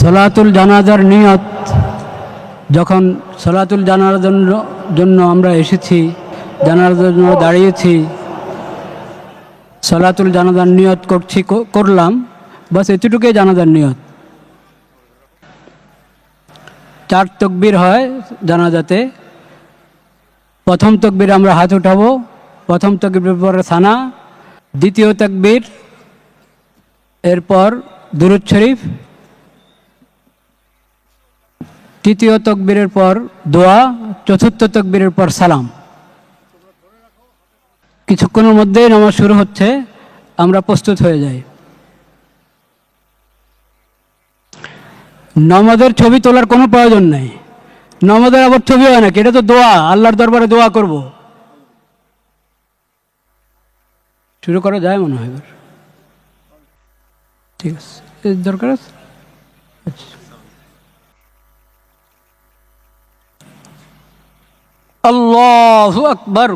সলাতুল জানাজার নিয়ত, যখন সলাতুল জানার জন্য আমরা এসেছি জানার জন্য দাঁড়িয়েছি, সলাতুল জানাজার নিয়ত করছি, করলাম, বাস এতটুকুই জানাজার নিয়ত। চার তকবির হয় জানাজাতে। প্রথম তকবির আমরা হাত উঠাবো, প্রথম তকবির পরে সানা, দ্বিতীয় তকবির, এরপর দুরুদ শরীফ তৃতীয় তকবীরের পর দোয়া, চতুর্থ তকবীরের পর সালাম। কিছুক্ষণের মধ্যেই নামাজ শুরু হচ্ছে, আমরা প্রস্তুত হয়ে যাই। নমাজের ছবি তোলার কোনো প্রয়োজন নেই। নমাজের আবার ছবি হয় নাকি? এটা তো দোয়া, আল্লাহর দরবারে দোয়া করব। শুরু করা যায় মনে হয় এবার। ঠিক আছে। দরকার আছে? আচ্ছা। আল্লাহু আকবার